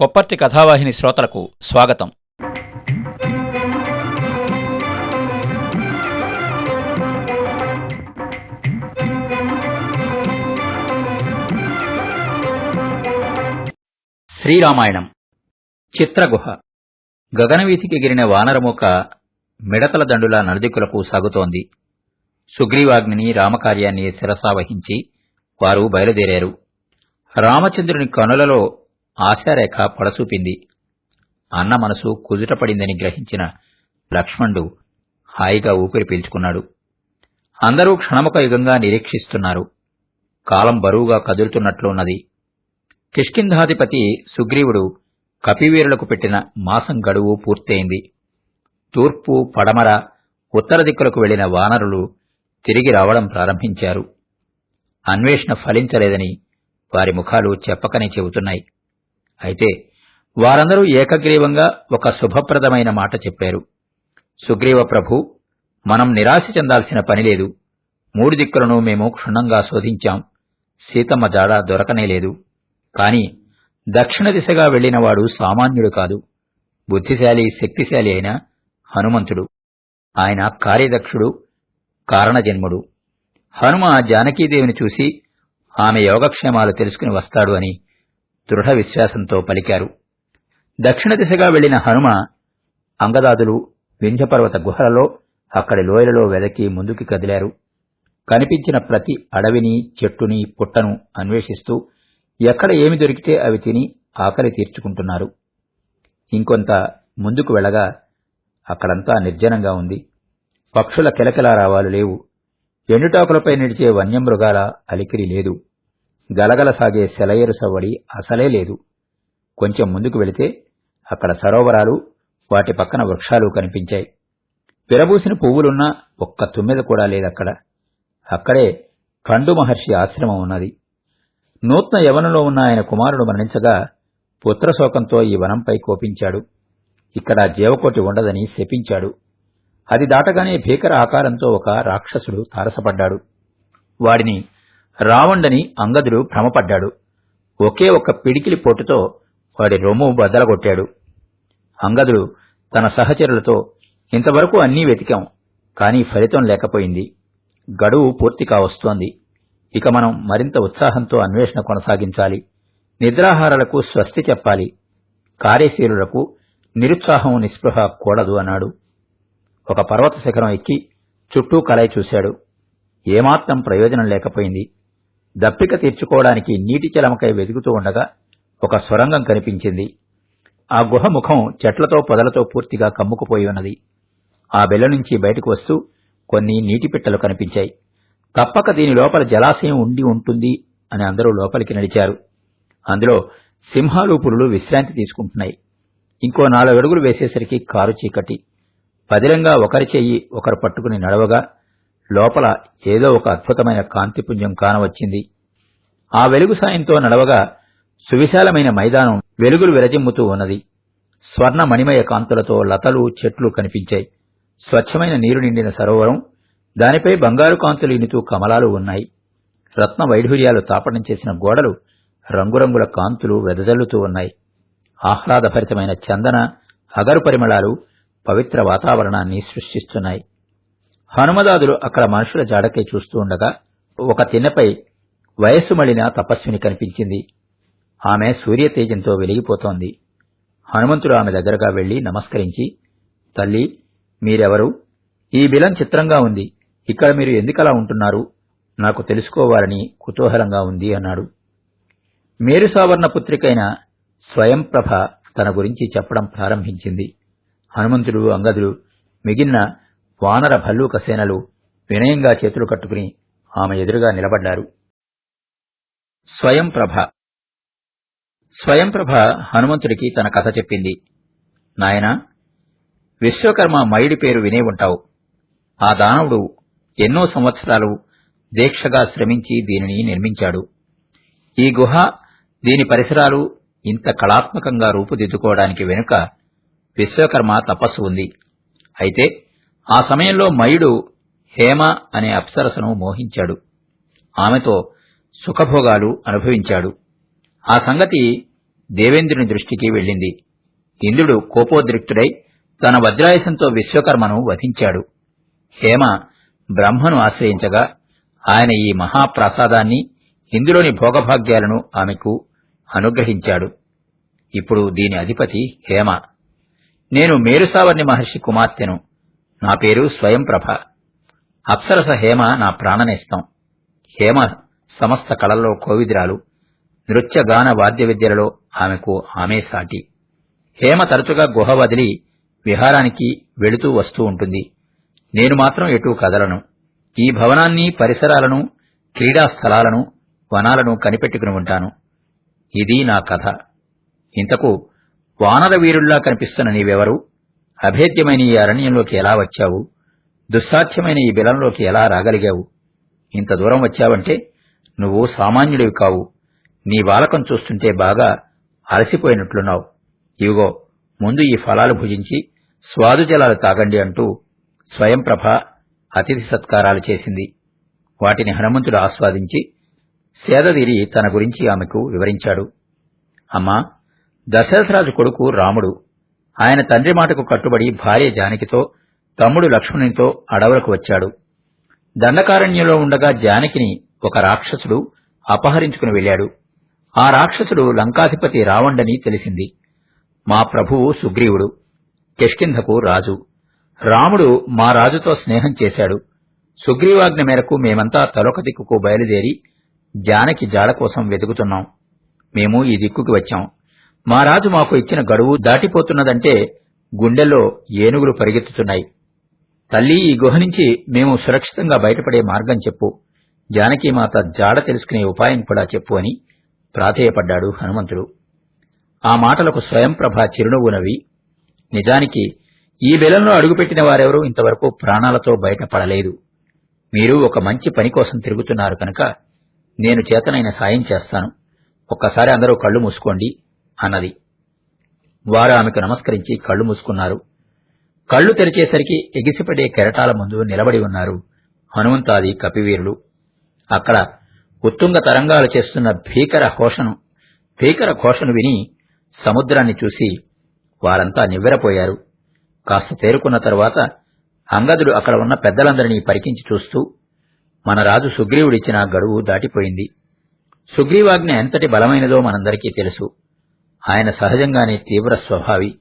కొప్పర్తి కథావాహిని శ్రోతలకు స్వాగతం. శ్రీరామాయణం. చిత్రగుహ. గగనవీధికి ఎగిరిన వానరముక మిడతల దండుల నలుదిక్కులకు సాగుతోంది. సుగ్రీవాగ్నిని రామకార్యాన్ని శిరసావహించి వారు బయలుదేరారు. రామచంద్రుని కనులలో ఆశారేఖ పొడసూపింది. అన్న మనసు కుదుటపడిందని గ్రహించిన లక్ష్మణుడు హాయిగా ఊపిరి పీల్చుకున్నాడు. అందరూ క్షణముక యుగంగా నిరీక్షిస్తున్నారు. కాలం బరువుగా కదులుతున్నట్లున్నది. కిష్కింధాధిపతి సుగ్రీవుడు కపివీరులకు పెట్టిన మాసం గడువు పూర్తయింది. తూర్పు పడమర ఉత్తర దిక్కులకు వెళ్ళిన వానరులు తిరిగి రావడం ప్రారంభించారు. అన్వేషణ ఫలించలేదని వారి ముఖాలు చెప్పకనే చెబుతున్నాయి. అయితే వారందరూ ఏకగ్రీవంగా ఒక శుభప్రదమైన మాట చెప్పారు. సుగ్రీవ ప్రభు మనం నిరాశ చెందాల్సిన పని లేదు. మూడు దిక్కులను మేము క్షుణ్ణంగా శోధించాం. సీతమ్మ జాడ దొరకనే లేదు. కాని దక్షిణ దిశగా వెళ్ళినవాడు సామాన్యుడు కాదు. బుద్ధిశాలి శక్తిశాలి అయిన హనుమంతుడు. ఆయన కార్యదక్షుడు కారణజన్ముడు. హనుమ జానకీదేవిని చూసి ఆమె యోగక్షేమాలు తెలుసుకుని వస్తాడు అని దృఢ విశ్వాసంతో పలికారు. దక్షిణ దిశగా వెళ్ళిన హనుమ అంగదాదులు వింధ్యపర్వత గుహలలో అక్కడి లోయలలో వెదకి ముందుకి కదిలారు. కనిపించిన ప్రతి అడవిని చెట్టుని పుట్టను అన్వేషిస్తూ ఎక్కడ ఏమి దొరికితే అవి తిని ఆకలి తీర్చుకుంటున్నారు. ఇంకొంత ముందుకు వెళ్ళగా అక్కడంతా నిర్జనంగా ఉంది. పక్షుల కిలకిలారావాలు లేవు. ఎండుటాకులపై నిడిచే వన్యమృగాల అలికిరి లేదు. గలగల సాగే సెలయేరు సవ్వడి అసలే లేదు. కొంచెం ముందుకు వెళితే అక్కడ సరోవరాలు వాటి పక్కన వృక్షాలు కనిపించాయి. విరబూసిన పువ్వులున్నా ఒక్క తుమ్మెద కూడా లేదక్కడ. అక్కడే కండు మహర్షి ఆశ్రమం ఉన్నది. నూత్న యవనంలో ఉన్న ఆయన కుమారుడు మరణించగా పుత్రశోకంతో ఈ వనంపై కోపించాడు. ఇక్కడ జీవకోటి ఉండదని శపించాడు. అది దాటగానే భీకర ఆకారంతో ఒక రాక్షసుడు తారసపడ్డాడు. వాడిని రావండని అంగదుడు భ్రమపడ్డాడు. ఒకే ఒక్క పిడికిలి పోటుతో వాడి రొమ్ము బద్దలగొట్టాడు. అంగదుడు తన సహచరులతో ఇంతవరకు అన్నీ వెతికాం కానీ ఫలితం లేకపోయింది. గడువు పూర్తి కావస్తోంది. ఇక మనం మరింత ఉత్సాహంతో అన్వేషణ కొనసాగించాలి. నిద్రాహారాలకు స్వస్తి చెప్పాలి. కార్యశీలులకు నిరుత్సాహం నిస్పృహ కూడదు అన్నాడు. ఒక పర్వత శిఖరం ఎక్కి చుట్టూ కలయి చూశాడు. ఏమాత్రం ప్రయోజనం లేకపోయింది. దప్పిక తీర్చుకోవడానికి నీటి చలమకై వెతుకుతూ ఉండగా ఒక సొరంగం కనిపించింది. ఆ గుహ ముఖం చెట్లతో పొదలతో పూర్తిగా కమ్ముకుపోయి ఉన్నది. ఆ బెల్ల నుంచి బయటకు వస్తూ కొన్ని నీటి పిట్టలు కనిపించాయి. తప్పక దీని లోపల జలాశయం ఉండి ఉంటుంది అని అందరూ లోపలికి నడిచారు. అందులో సింహాలు పులులు విశ్రాంతి తీసుకుంటున్నాయి. ఇంకో నాలుగు అడుగులు వేసేసరికి కారు చీకటి. పదిలంగా ఒకరి చెయ్యి ఒకరు పట్టుకుని నడవగా లోపల ఏదో ఒక అద్భుతమైన కాంతిపుంజం కానవచ్చింది. ఆ వెలుగు సాయంతో నడవగా సువిశాలమైన మైదానం వెలుగులు విరజిమ్ముతూ ఉన్నది. స్వర్ణ మణిమయ కాంతులతో లతలు చెట్లు కనిపించాయి. స్వచ్ఛమైన నీరు నిండిన సరోవరం దానిపై బంగారు కాంతులు ఇనుతూ కమలాలు ఉన్నాయి. రత్న వైఢూర్యాలు తాపడం చేసిన గోడలు రంగురంగుల కాంతులు వెదజల్లుతూ ఉన్నాయి. ఆహ్లాదభరితమైన చందన అగరు పరిమళాలు పవిత్ర వాతావరణాన్ని సృష్టిస్తున్నాయి. హనుమదాదులు అక్కడ మనుషుల జాడకై చూస్తూ ఉండగా ఒక తిన్నపై వయస్సు మళ్ళిన తపస్విని కనిపించింది. ఆమె సూర్యతేజంతో వెలిగిపోతోంది. హనుమంతుడు ఆమె దగ్గరగా వెళ్ళి నమస్కరించి తల్లి మీరెవరు? ఈ బిలం చిత్రంగా ఉంది. ఇక్కడ మీరు ఎందుకలా ఉంటున్నారు? నాకు తెలుసుకోవాలని కుతూహలంగా ఉంది అన్నాడు. మేరుసావర్ణ పుత్రికైన స్వయంప్రభ తన గురించి చెప్పడం ప్రారంభించింది. హనుమంతుడు అంగదుడు మిగిలిన వానర భల్లూక సేనలు వినయంగా చేతులు కట్టుకుని ఆమె ఎదురుగా నిలబడ్డారు. స్వయంప్రభ. స్వయంప్రభ హనుమంతుడికి తన కథ చెప్పింది. నాయనా విశ్వకర్మ మయుడి పేరు వినే ఉంటావు. ఆ దానవుడు ఎన్నో సంవత్సరాలు దీక్షగా శ్రమించి దీనిని నిర్మించాడు. ఈ గుహ దీని పరిసరాలు ఇంత కళాత్మకంగా రూపుదిద్దుకోవడానికి వెనుక విశ్వకర్మ తపస్సు ఉంది. అయితే ఆ సమయంలో మయుడు హేమ అనే అప్సరసను మోహించాడు. ఆమెతో సుఖభోగాలు అనుభవించాడు. ఆ సంగతి దేవేంద్రుని దృష్టికి వెళ్ళింది. ఇంద్రుడు కోపోద్రిక్తుడై తన వజ్రాయుసంతో విశ్వకర్మను వధించాడు. హేమ బ్రహ్మను ఆశ్రయించగా ఆయన ఈ మహాప్రసాదాన్ని ఇందులోని భోగభాగ్యాలను ఆమెకు అనుగ్రహించాడు. ఇప్పుడు దీని అధిపతి హేమ. నేను మేరుసావర్ణి మహర్షి కుమార్తెను. నా పేరు స్వయంప్రభ అప్సరస హేమ నా ప్రాణనేస్తం హేమ సమస్త కళల్లో కోవిదురాలు. నృత్య గాన వాద్య విద్యలలో ఆమెకు ఆమె సాటి. హేమ తరచుగా గుహ వదిలి విహారానికి వెళుతూ వస్తూ ఉంటుంది. నేను మాత్రం ఎటూ కదలను. ఈ భవనాన్ని పరిసరాలను క్రీడా స్థలాలను వనాలను కనిపెట్టుకుని ఉంటాను. ఇది నా కథ. ఇంతకు వానర వీరుల్లా కనిపిస్తున్న నీవెవరు? అభేద్యమైన ఈ అరణ్యంలోకి ఎలా వచ్చావు? దుస్సాధ్యమైన ఈ బిలంలోకి ఎలా రాగలిగావు? ఇంత దూరం వచ్చావంటే నువ్వు సామాన్యుడివి కావు. నీ బాలకం చూస్తుంటే బాగా అలసిపోయినట్లున్నావు. ఇవిగో ముందు ఈ ఫలాలు భుజించి స్వాదుజలాలు తాగండి అంటూ స్వయంప్రభ అతిథి సత్కారాలు చేసింది. వాటిని హనుమంతుడు ఆస్వాదించి సేదదీరి తన గురించి ఆమెకు వివరించాడు. అమ్మా దశరథరాజు కొడుకు రాముడు ఆయన తండ్రి మాటకు కట్టుబడి భార్య జానకితో తమ్ముడు లక్ష్మణునితో అడవులకు వచ్చాడు. దండకారణ్యంలో ఉండగా జానకిని ఒక రాక్షసుడు అపహరించుకుని వెళ్ళాడు. ఆ రాక్షసుడు లంకాధిపతి రావణుడని తెలిసింది. మా ప్రభువు సుగ్రీవుడు కిష్కింధకు రాజు. రాముడు మా రాజుతో స్నేహం చేశాడు. సుగ్రీవాజ్ఞ మేరకు మేమంతా తలొక దిక్కుకు బయలుదేరి జానకి జాడ కోసం వెతుకుతున్నాం. మేము ఈ దిక్కుకి వచ్చాం. మా రాజు మాకు ఇచ్చిన గడువు దాటిపోతున్నదంటే గుండెల్లో ఏనుగులు పరిగెత్తుతున్నాయి. తల్లి ఈ గుహ నుంచి మేము సురక్షితంగా బయటపడే మార్గం చెప్పు. జానకీమాత జాడ తెలుసుకునే ఉపాయం కూడా చెప్పు అని ప్రాధేయపడ్డాడు హనుమంతుడు. ఆ మాటలకు స్వయంప్రభ చిరునవ్వు నవ్వి నిజానికి ఈ బెలంలో అడుగుపెట్టిన వారెవరూ ఇంతవరకు ప్రాణాలతో బయటపడలేదు. మీరు ఒక మంచి పని కోసం తిరుగుతున్నారు కనుక నేను చేతనైన సాయం చేస్తాను. ఒక్కసారి అందరూ కళ్ళు మూసుకోండి. అన్నది. వారు ఆమెకు నమస్కరించి కళ్ళు మూసుకున్నారు. కళ్ళు తెరిచేసరికి ఎగిసిపడే కెరటాల ముందు నిలబడి ఉన్నారు హనుమంతాది కపివీరులు. అక్కడ ఉత్తుంగ తరంగాలు చేస్తున్న భీకర ఘోషను భీకర ఘోషను విని సముద్రాన్ని చూసి వారంతా నివ్వెరపోయారు. కాస్త తేరుకున్న తరువాత అంగదుడు అక్కడ ఉన్న పెద్దలందరినీ పరికించి చూస్తూ మన రాజు సుగ్రీవుడిచ్చిన గడువు దాటిపోయింది. సుగ్రీవాజ్ఞ ఎంతటి బలమైనదో మనందరికీ తెలుసు. ఆయన సహజంగానే తీవ్ర స్వభావి.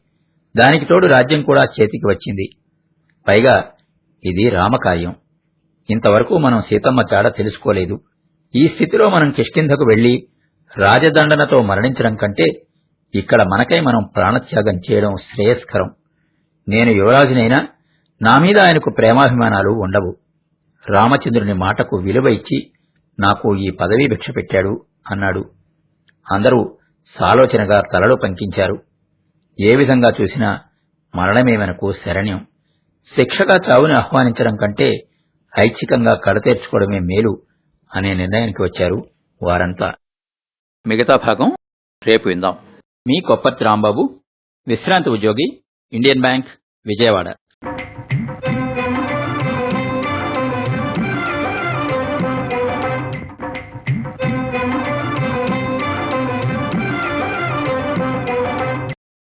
దానికి తోడు రాజ్యం కూడా చేతికి వచ్చింది. పైగా ఇది రామకార్యం. ఇంతవరకు మనం సీతమ్మ చాడ తెలుసుకోలేదు. ఈ స్థితిలో మనం కిష్కింధకు వెళ్ళి రాజదండనతో మరణించడం కంటే ఇక్కడ మనకై మనం ప్రాణత్యాగం చేయడం శ్రేయస్కరం. నేను యువరాజునైనా నా మీద ఆయనకు ప్రేమాభిమానాలు ఉండవు. రామచంద్రుని మాటకు విలువ ఇచ్చి నాకు ఈ పదవీ భిక్ష పెట్టాడు అన్నాడు. అందరూ సాలోచనగా తలలు పంకించారు. ఏ విధంగా చూసినా మరణమే మనకు శరణ్యం. శిక్షగా చావుని ఆహ్వానించడం కంటే ఐచ్ఛికంగా కడతేర్చుకోవడమే మేలు అనే నిర్ణయానికి వచ్చారు వారంతా. మిగతా భాగం రేపు విందాం. మీ కొప్పర్తి రాంబాబు విశ్రాంతి ఉద్యోగి ఇండియన్ బ్యాంక్ విజయవాడ.